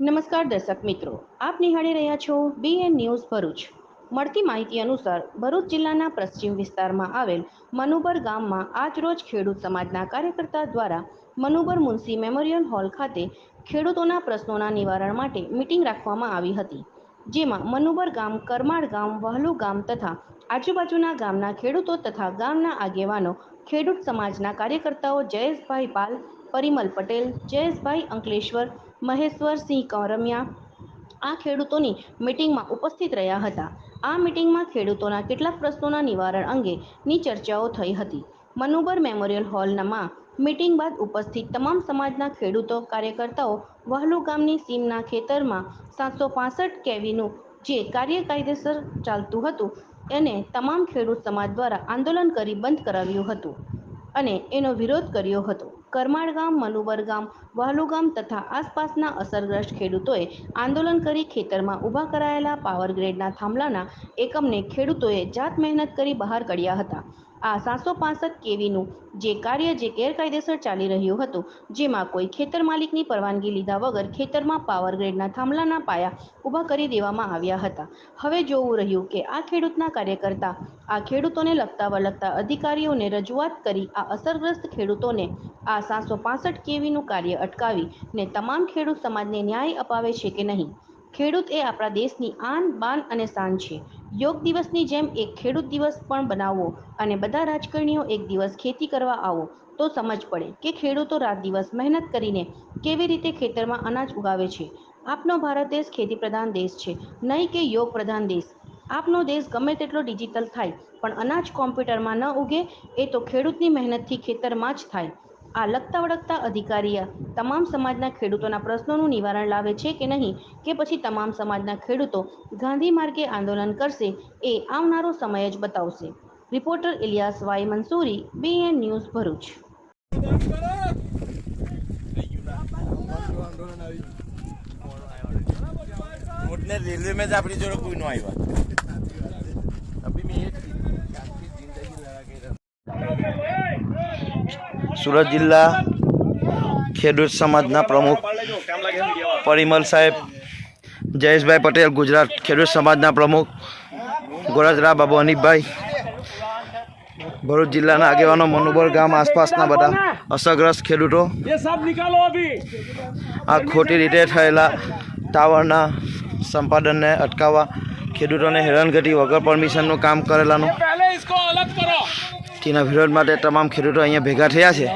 નમસ્કાર દર્શક મિત્રો, આપ નિહાળી રહ્યા છો બીએન ન્યૂઝ ભરૂચ. મળતી માહિતી અનુસાર, ભરૂચ જિલ્લાના પશ્ચિમ વિસ્તારમાં આવેલ મનુબર ગામમાં આજરોજ ખેડૂત સમાજના કાર્યકર્તા દ્વારા મનુબર મુનસી મેમોરિયલ હોલ ખાતે ખેડૂતોના પ્રશ્નોના નિવારણ માટે મિટિંગ રાખવામાં આવી હતી. જેમાં મનુબર ગામ, કરમાળ ગામ, વહલુ ગામ તથા આજુબાજુના ગામના ખેડૂતો તથા ગામના આગેવાનો, ખેડૂત સમાજના કાર્યકર્તાઓ જયેશભાઈ પાલ પરિમલ પટેલ, જયેશભાઈ અંકલેશ્વર મહેશ્વરસિંહ કરમિયા આ ખેડૂતોની મિટિંગમાં ઉપસ્થિત રહ્યા હતા. આ મિટિંગમાં ખેડૂતોના કેટલાક પ્રશ્નોના નિવારણ અંગેની ચર્ચાઓ થઈ હતી. મનુબર મેમોરિયલ હોલમાં મિટિંગ બાદ ઉપસ્થિત તમામ સમાજના ખેડૂતો, કાર્યકર્તાઓ, વહલુ ગામની સીમના ખેતરમાં સાતસો પાસઠ કેવીનું જે કાર્ય કાયદેસર ચાલતું હતું, એને તમામ ખેડૂત સમાજ દ્વારા આંદોલન કરી બંધ કરાવ્યું હતું અને એનો વિરોધ કર્યો હતો. કરમાળ ગામ મનુબર ગામ વહાલુ ગામ તથા આસપાસના અસરગ્રસ્ત ખેડૂતોએ આંદોલન કરી ખેતરમાં ઊભા કરાયેલા પાવર ગ્રેડના થાંભલાના એકમને ખેડૂતોએ જાત મહેનત કરી બહાર કાઢ્યા હતા. આ સાતસો પાસઠ કેવીનું જે કાર્ય જે ગેરકાયદેસર ચાલી રહ્યું હતું, જેમાં કોઈ ખેતર માલિકની પરવાનગી લીધા વગર ખેતરમાં પાવર ગ્રેડના થાંભલાના પાયા ઊભા કરી દેવામાં આવ્યા હતા. હવે જોવું રહ્યું કે આ ખેડૂતના કાર્યકર્તા, આ ખેડૂતોને લગતા વળગતા અધિકારીઓને રજૂઆત કરી આ અસરગ્રસ્ત ખેડૂતોને આ સાતસો પાસઠ કેવીનું કાર્ય અટકાવી ને તમામ ખેડૂત સમાજને ન્યાય અપાવે છે કે નહીં? ખેડૂત એ આપણા દેશની આન, બાન અને શાન છે. યોગ દિવસની જેમ એક ખેડૂત દિવસ પણ બનાવવો અને બધા રાજકારણીઓ એક દિવસ ખેતી કરવા આવો તો સમજ પડે કે ખેડૂતો રાત દિવસ મહેનત કરીને કેવી રીતે ખેતરમાં અનાજ ઉગાવે છે. આપનો ભારત દેશ ખેતી પ્રધાન દેશ છે, નહીં કે યોગ પ્રધાન દેશ. આપનો દેશ ગમે તેટલો ડિજિટલ થાય, પણ અનાજ કોમ્પ્યુટરમાં ન ઉગે એ તો ખેડૂતની મહેનતથી ખેતરમાં જ થાય. આ લગતા વળગતા અધિકારીએ તમામ સમાજના ખેડૂતોના પ્રશ્નોનું નિવારણ લાવે છે કે નહીં કે પછી તમામ સમાજના ખેડૂતો ગાંધી માર્ગે આંદોલન કરશે એ આવનારો સમય જ બતાવશે. Reporter Iliyas Y Mansuri BN news Bharuch. Railway માં જ આપણી જોડે કોઈ નો આવ્યા. અભી મેં એ જ કીધું. સુરત જિલ્લા ખેડૂત સમાજના પ્રમુખ પરિમલ સાહેબ, જયેશભાઈ પટેલ, ગુજરાત ખેડૂત સમાજના પ્રમુખ ગોરાજરા બાબુ અનિપભાઈ ભરૂચ જિલ્લાના આગેવાનો મનુબળ ગામ આસપાસના બધા અસરગ્રસ્ત ખેડૂતો. આ ખોટી રીતે થયેલા ટાવરના સંપાદનને અટકાવવા ખેડૂતોને હેરાનગતિ વગર પરમિશનનું કામ કરેલાનું તેના વિરોધ માટે તમામ ખેડૂતો અહીંયા ભેગા થયા છે.